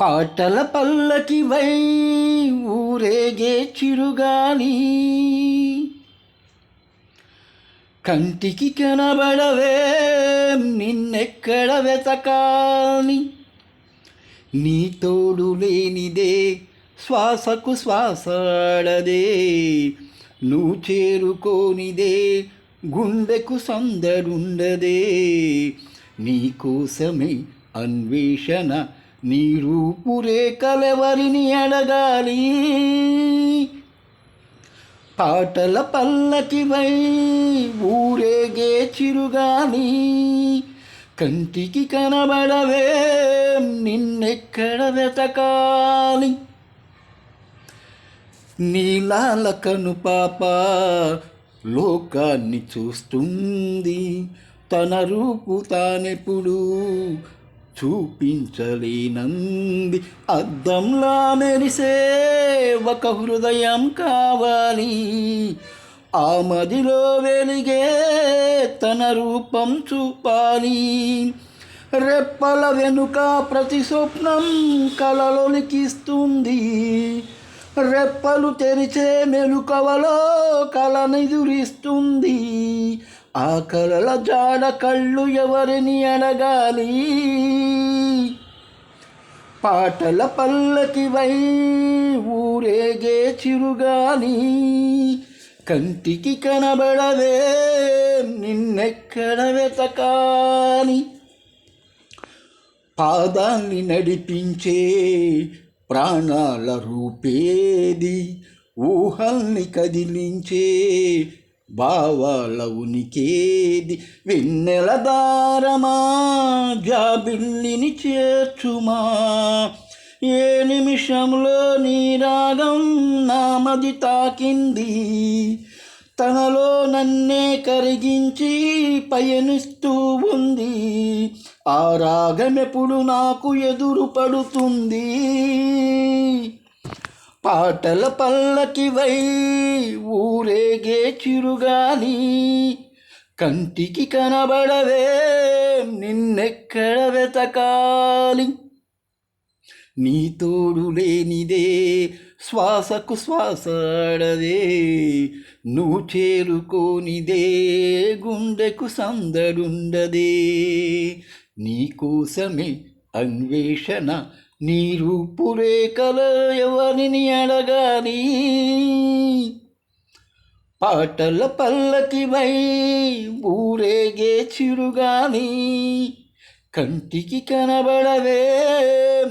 పాటల పల్లకి వై ఊరేగే చిరుగాలి. కంటికి కనబడవే నిన్నెక్కడ వెతకాలి. నీ తోడు లేనిదే శ్వాసకు శ్వాసాడదే నువ్వు చేరుకోనిదే గుండెకు సందడుండదే. నీ కోసమే అన్వేషణ నీ రూపురేఖలెవరిని అడగాలి? పాటల పల్లకివై ఊరేగే చిరుగాలి. కంటికి కనబడవే నిన్నెక్కడ వెతకాలి? నీలాల కను పాప లోకాన్ని చూస్తుంది తన రూపు తానెప్పుడు చూపించలేనంది. అద్దంలా మెరిసే ఒక హృదయం కావాలి. ఆ మదిలో వెలిగే తన రూపం చూపాలి. రెప్పల వెనుక ప్రతి స్వప్నం కలలోలికిస్తుంది. రెప్పలు తెరిచే మెలుకవలో కలనిదురిస్తుంది. ఆ కలల జాడ కళ్ళు ఎవరిని అడగాలి పాటల పల్లకి వై ఊరేగే చిరుగాలి. కంటికి కనబడవే నిన్నెక్కడ వెతకాలి? పాదాన్ని నడిపించే ప్రాణాల రూపేది ఊహల్ని కదిలించే భావాల ఉనికేది వెన్నెల దారమా జాబిల్లిని చేర్చుమా? ఏ నిమిషంలో నీ రాగం నామది తాకింది? తనలో నన్నే కరిగించి పయనిస్తూ ఉంది. ఆ రాగమెప్పుడు నాకు ఎదురు పడుతుంది పాటల పల్లకి వై ఊరేగే చిరుగాని కంటికి కనబడవే నిన్నెక్కడ వెతకాలి? నీ తోడు లేనిదే శ్వాసకు శ్వాసాడదే నువ్వు చేరుకోనిదే గుండెకు సందడుండదే. నీకోసమే అన్వేషణ నీ రూపురేఖల ఎవరిని అడగాలి పాటల పల్లకి వై ఊరేగే చిరుగాలి కంటికి కనబడవే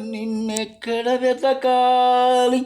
నిన్నెక్కడ వెతకాలి